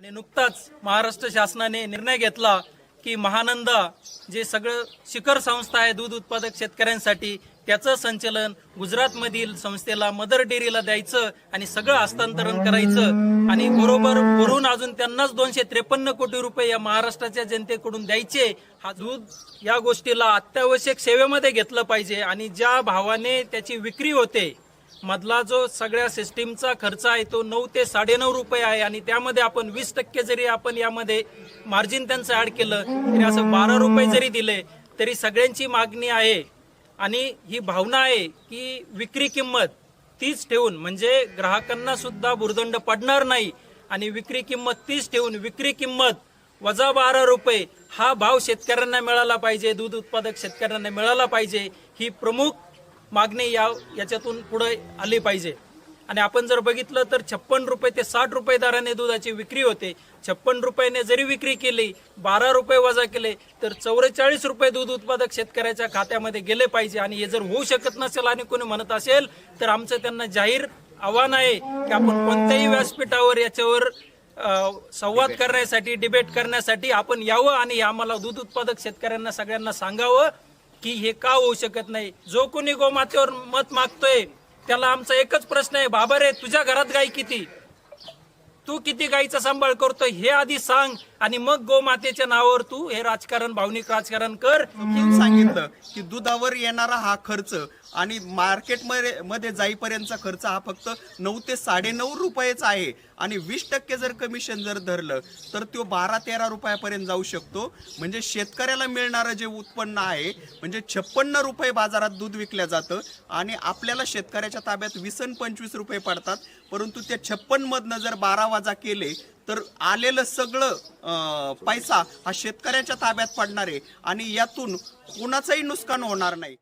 आणि नुकताच महाराष्ट्र शासनाने निर्णय घेतला की महानंदा जे सगळं शिखर संस्था आहे दूध उत्पादक शेतकऱ्यांसाठी त्याचं संचलन गुजरातमधील संस्थेला मदर डेअरीला द्यायचं आणि सगळं हस्तांतरण करायचं. आणि बरोबर वरून अजून त्यांनाच दोनशे त्रेपन्न कोटी रुपये या महाराष्ट्राच्या जनतेकडून द्यायचे. हा दूध या गोष्टीला अत्यावश्यक सेवेमध्ये घेतलं पाहिजे आणि ज्या भावाने त्याची विक्री होते मधला जो सगळ्या सिस्टीमचा खर्च आहे तो नऊ ते साडेनऊ रुपये आहे आणि त्यामध्ये आपण वीस टक्के जरी आपण यामध्ये मार्जिन त्यांचं ऍड केलं तरी असं बारा रुपये जरी दिले तरी सगळ्यांची मागणी आहे. आणि ही भावना आहे की विक्री किंमत तीच ठेवून म्हणजे ग्राहकांना सुद्धा भुर्दंड पडणार नाही आणि विक्री किंमत तीच ठेवून विक्री किंमत वजा बारा रुपये हा भाव शेतकऱ्यांना मिळाला पाहिजे दूध उत्पादक शेतकऱ्यांना मिळाला पाहिजे ही प्रमुख मागणी या याच्यातून पुढे आली पाहिजे. आणि आपण जर बघितलं तर छप्पन रुपये ते साठ रुपये दराने दुधाची विक्री होते. छप्पन रुपयाने जरी विक्री केली बारा रुपये वजा केले तर चौवेचाळीस रुपये दूध उत्पादक शेतकऱ्याच्या खात्यामध्ये गेले पाहिजे. आणि हे जर होऊ शकत नसेल आणि कोणी म्हणत असेल तर आमचं त्यांना जाहीर आव्हान आहे की आपण कोणत्याही व्यासपीठावर याच्यावर संवाद करण्यासाठी डिबेट करण्यासाठी आपण यावं आणि आम्हाला दूध उत्पादक शेतकऱ्यांना सगळ्यांना सांगावं. की हे का होऊ शकत नाही? जो कोणी गोमातेवर मत मागतोय त्याला आमचा एकच प्रश्न आहे बाबा रे तुझ्या घरात गाय किती? तू किती गायीचा सांभाळ करतोय हे आधी सांग. आणि मग गोमातेच्या नावावर तू हे राजकारण भावनिक राजकारण कर. समजून सांगितलं की दुधावर येणारा हा खर्च आणि मार्केटमध्ये मध्ये जाईपर्यंतचा खर्च हा फक्त नऊ ते साडेनऊ रुपयेच आहे. आणि वीस टक्के जर कमिशन जर धरलं तर तो बारा तेरा रुपयापर्यंत जाऊ शकतो. म्हणजे शेतकऱ्याला मिळणारं जे उत्पन्न आहे म्हणजे छप्पन्न रुपये बाजारात दूध विकल्या जातं आणि आपल्याला शेतकऱ्याच्या ताब्यात वीस पंचवीस रुपये पडतात. परंतु त्या छप्पन मधनं जर बारा वाजा केले तर आलेलं सगळं पैसा हा शेतकऱ्याच्या ताब्यात पडणार आहे आणि यातून कुणाचंही नुकसान होणार नाही.